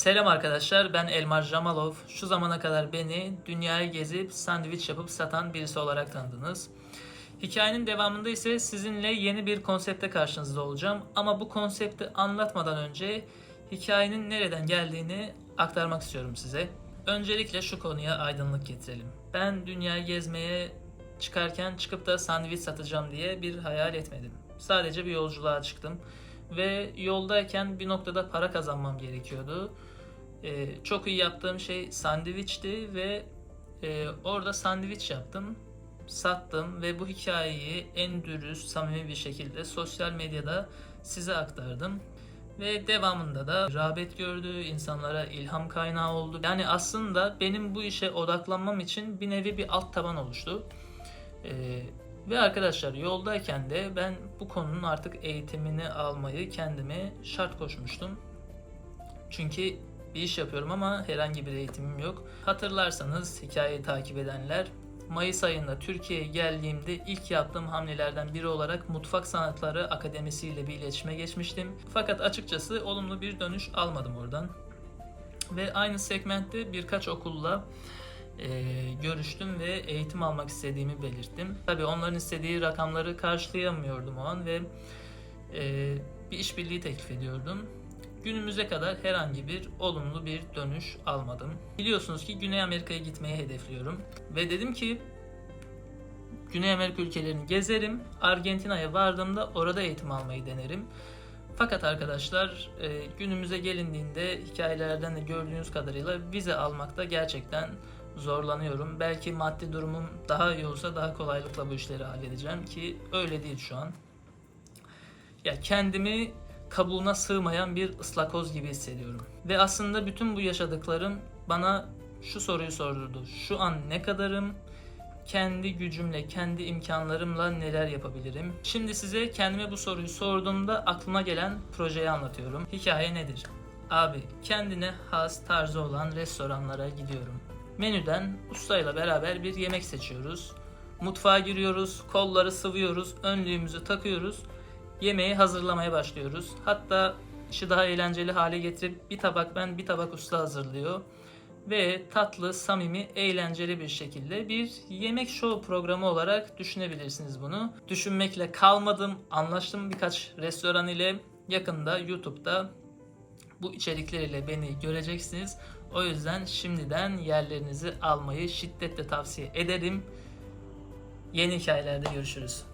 Selam arkadaşlar ben Elmar Jamalov. Şu zamana kadar beni dünyayı gezip sandviç yapıp satan birisi olarak tanıdınız. Hikayenin devamında ise sizinle yeni bir konsepte karşınızda olacağım. Ama bu konsepti anlatmadan önce hikayenin nereden geldiğini aktarmak istiyorum size. Öncelikle şu konuya aydınlık getirelim. Ben dünyayı gezmeye çıkarken çıkıp da sandviç satacağım diye bir hayal etmedim. Sadece bir yolculuğa çıktım ve yoldayken bir noktada para kazanmam gerekiyordu. Ee, çok iyi yaptığım şey sandviçti ve e, orada sandviç yaptım, sattım ve bu hikayeyi en dürüst, samimi bir şekilde sosyal medyada size aktardım. Ve devamında da rağbet gördü, insanlara ilham kaynağı oldu. Yani aslında benim bu işe odaklanmam için bir nevi bir alt taban oluştu. Ee, ve arkadaşlar yoldayken de ben bu konunun artık eğitimini almayı kendime şart koşmuştum. Çünkü bir iş yapıyorum ama herhangi bir eğitimim yok. Hatırlarsanız hikayeyi takip edenler Mayıs ayında Türkiye'ye geldiğimde ilk yaptığım hamlelerden biri olarak Mutfak Sanatları Akademisi ile bir iletişime geçmiştim. Fakat açıkçası olumlu bir dönüş almadım oradan. Ve aynı segmentte birkaç okulla e, görüştüm ve eğitim almak istediğimi belirttim. Tabii onların istediği rakamları karşılayamıyordum o an ve e, bir işbirliği teklif ediyordum. Günümüze kadar herhangi bir olumlu bir dönüş almadım. Biliyorsunuz ki Güney Amerika'ya gitmeyi hedefliyorum. Ve dedim ki Güney Amerika ülkelerini gezerim. Argentina'ya vardığımda orada eğitim almayı denerim. Fakat arkadaşlar e, günümüze gelindiğinde hikayelerden de gördüğünüz kadarıyla vize almakta gerçekten zorlanıyorum. Belki maddi durumum daha iyi olsa daha kolaylıkla bu işleri halledeceğim ki öyle değil şu an. Ya kendimi kabuğuna sığmayan bir ıslakoz gibi hissediyorum. Ve aslında bütün bu yaşadıklarım bana şu soruyu sordurdu. Şu an ne kadarım? Kendi gücümle, kendi imkanlarımla neler yapabilirim? Şimdi size kendime bu soruyu sorduğumda aklıma gelen projeyi anlatıyorum. Hikaye nedir? Abi kendine has tarzı olan restoranlara gidiyorum. Menüden ustayla beraber bir yemek seçiyoruz. Mutfağa giriyoruz, kolları sıvıyoruz, önlüğümüzü takıyoruz. Yemeği hazırlamaya başlıyoruz. Hatta işi daha eğlenceli hale getirip bir tabak ben bir tabak usta hazırlıyor. Ve tatlı, samimi, eğlenceli bir şekilde bir yemek show programı olarak düşünebilirsiniz bunu. Düşünmekle kalmadım, anlaştım birkaç restoran ile yakında YouTube'da bu içerikler ile beni göreceksiniz. O yüzden şimdiden yerlerinizi almayı şiddetle tavsiye ederim. Yeni hikayelerde görüşürüz.